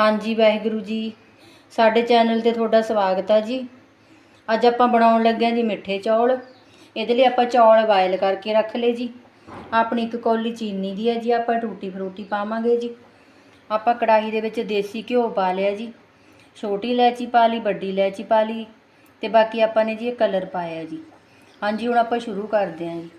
ਹਾਂਜੀ, ਵਾਹਿਗੁਰੂ ਜੀ। ਸਾਡੇ ਚੈਨਲ ਤੇ ਤੁਹਾਡਾ ਸਵਾਗਤ ਆ ਜੀ। ਅੱਜ ਆਪਾਂ ਬਣਾਉਣ ਲੱਗੇ ਹਾਂ ਜੀ ਮਿੱਠੇ ਚੌਲ। ਇਹਦੇ ਲਈ ਆਪਾਂ ਚੌਲ ਬਾਇਲ ਕਰਕੇ ਰੱਖ ਲਏ ਜੀ। ਆਪਣੀ ਇੱਕ ਕੌਲੀ ਚੀਨੀ ਦੀ ਹੈ ਜੀ, ਆਪਾਂ ਟੂਟੀ ਫਰੂਟੀ ਪਾਵਾਂਗੇ ਜੀ। ਆਪਾਂ ਕੜਾਹੀ ਦੇ ਵਿੱਚ ਦੇਸੀ ਘਿਓ ਪਾ ਲਿਆ ਜੀ। ਛੋਟੀ ਇਲਾਇਚੀ ਪਾ ਲਈ, ਵੱਡੀ ਇਲਾਇਚੀ ਪਾ ਲਈ ਤੇ ਬਾਕੀ ਆਪਾਂ ਨੇ ਜੀ ਇਹ ਕਲਰ ਪਾਇਆ ਜੀ। ਹਾਂਜੀ, ਹੁਣ ਆਪਾਂ ਸ਼ੁਰੂ ਕਰਦੇ ਹਾਂ ਜੀ।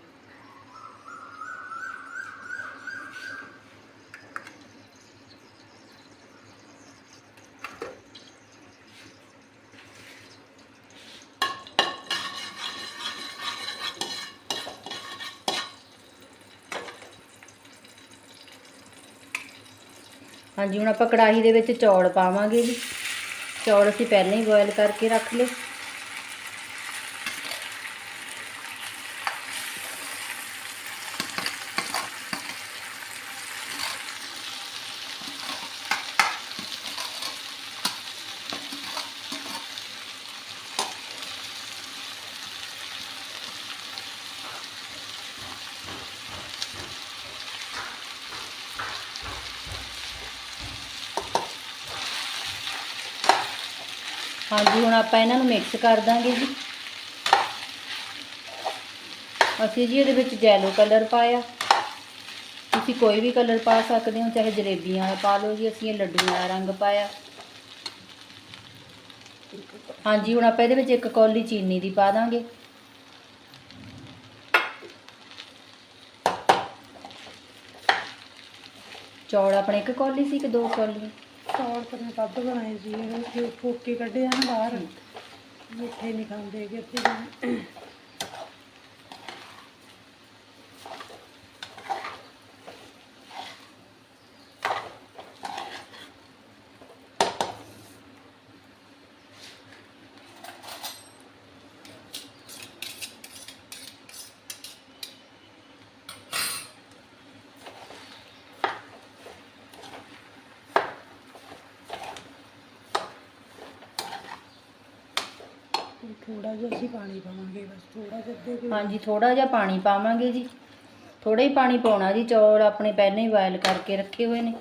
ਹਾਂਜੀ, ਹੁਣ ਆਪਾਂ ਕੜਾਹੀ ਦੇ ਵਿੱਚ ਚੌਲ ਪਾਵਾਂਗੇ ਜੀ। ਚੌਲ ਅਸੀਂ ਪਹਿਲਾਂ ਹੀ ਬੋਇਲ ਕਰਕੇ ਰੱਖ ਲਏ। ਹਾਂਜੀ, ਹੁਣ ਆਪਾਂ ਇਹਨਾਂ ਨੂੰ ਮਿਕਸ ਕਰ ਦਾਂਗੇ ਜੀ। ਅਸੀਂ ਜੀ ਇਹਦੇ ਵਿੱਚ ਜੈਲੋ ਕਲਰ ਪਾਇਆ। ਤੁਸੀਂ ਕੋਈ ਵੀ ਕਲਰ ਪਾ ਸਕਦੇ ਹੋ, ਚਾਹੇ ਜਲੇਬੀਆਂ ਵਾਲਾ ਪਾ ਲਓ ਜੀ, ਅਸੀਂ ਇਹ ਲੱਡੂਆਂ ਦਾ ਰੰਗ ਪਾਇਆ। ਹਾਂਜੀ, ਹੁਣ ਆਪਾਂ ਇਹਦੇ ਵਿੱਚ ਇੱਕ ਕੌਲੀ ਚੀਨੀ ਦੀ ਪਾ ਦਾਂਗੇ। ਚੌਲ ਆਪਣੇ ਇੱਕ ਕੌਲੀ ਸੀ ਕਿ ਦੋ ਕੌਲੀਆਂ। ਚੌਲ ਤਾਂ ਮੈਂ ਵੱਧ ਬਣਾਏ ਸੀ, ਇਹ ਜੋ ਫੋਕੇ ਕੱਢੇ ਨਾ ਬਾਹਰ, ਮਿੱਠੇ ਨਹੀਂ ਖਾਂਦੇ ਕਿ ਫਿਰ ਥੋੜਾ ਜਿਹਾ ਅਸੀਂ ਪਾਣੀ ਪਾਵਾਂਗੇ ਬਸ ਥੋੜਾ ਜਿਹਾ ਅੱਧੇ ਕਿਲੋ ਹਾਂਜੀ ਥੋੜਾ ਜਿਹਾ ਪਾਣੀ ਪਾਵਾਂਗੇ ਜੀ। ਥੋੜਾ ਹੀ ਪਾਣੀ ਪਾਉਣਾ ਜੀ, ਚੌਲ ਆਪਣੇ ਪਹਿਲਾਂ ਹੀ ਬੋਇਲ ਕਰਕੇ ਰੱਖੇ ਹੋਏ ਨੇ।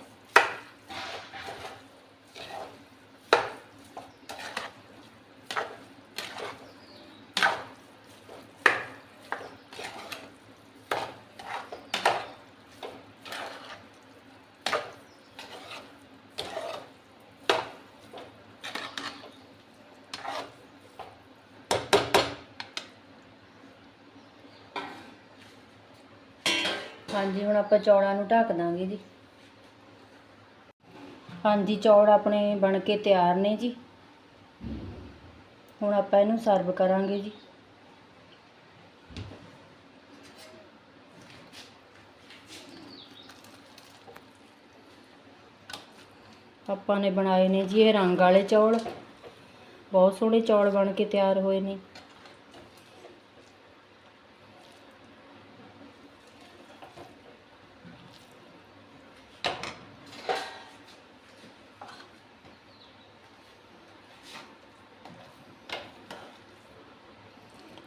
ਹਾਂਜੀ, ਹੁਣ ਆਪਾਂ ਚੌਲਾਂ ਨੂੰ ਢੱਕ ਦਾਂਗੇ ਜੀ। ਹਾਂਜੀ, ਚੌਲ ਆਪਣੇ ਬਣ ਕੇ ਤਿਆਰ ਨੇ ਜੀ। ਹੁਣ ਆਪਾਂ ਇਹਨੂੰ ਸਰਵ ਕਰਾਂਗੇ ਜੀ। ਆਪਾਂ ਨੇ ਬਣਾਏ ਨੇ ਜੀ ਇਹ ਰੰਗ ਵਾਲੇ ਚੌਲ। ਬਹੁਤ ਸੋਹਣੇ ਚੌਲ ਬਣ ਕੇ ਤਿਆਰ ਹੋਏ ਨੇ।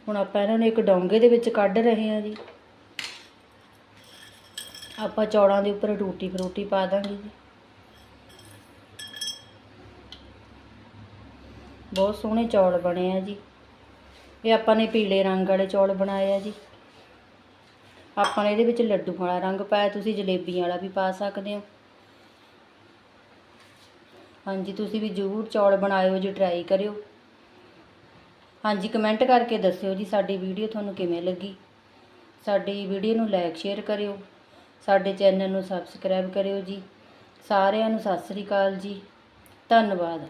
ਹੁਣ ਆਪਾਂ ਇਹਨਾਂ ਨੂੰ ਇੱਕ ਡੋਂਗੇ ਦੇ ਵਿੱਚ ਕੱਢ ਰਹੇ ਹਾਂ ਜੀ। ਆਪਾਂ ਚੌੜਾਂ ਦੇ ਉੱਪਰ ਟੂਟੀ ਫਰੂਟੀ ਪਾ ਦਾਂਗੇ ਜੀ। ਬਹੁਤ ਸੋਹਣੇ ਚੌਲ ਬਣੇ ਆ ਜੀ। ਇਹ ਆਪਾਂ ਨੇ ਪੀਲੇ ਰੰਗ ਵਾਲੇ ਚੌਲ ਬਣਾਏ ਆ ਜੀ। ਆਪਾਂ ਨੇ ਇਹਦੇ ਵਿੱਚ ਲੱਡੂ ਵਾਲਾ ਰੰਗ ਪਾਇਆ, ਤੁਸੀਂ ਜਲੇਬੀਆਂ ਵਾਲਾ ਵੀ ਪਾ ਸਕਦੇ ਹੋ। ਹਾਂਜੀ, ਤੁਸੀਂ ਵੀ ਜ਼ਰੂਰ ਚੌਲ ਬਣਾਇਓ ਜੀ ਟਰਾਈ ਕਰਿਓ। ਹਾਂਜੀ ਕਮੈਂਟ ਕਰਕੇ ਦੱਸਿਓ ਜੀ ਸਾਡੀ ਵੀਡੀਓ ਤੁਹਾਨੂੰ ਕਿਵੇਂ ਲੱਗੀ। ਸਾਡੀ ਵੀਡੀਓ ਨੂੰ ਲਾਈਕ ਸ਼ੇਅਰ ਕਰਿਓ। ਸਾਡੇ ਚੈਨਲ ਨੂੰ ਸਬਸਕ੍ਰਾਈਬ ਕਰਿਓ ਜੀ। ਸਾਰਿਆਂ ਨੂੰ ਸਤਿ ਸ੍ਰੀ ਅਕਾਲ ਜੀ। ਧੰਨਵਾਦ।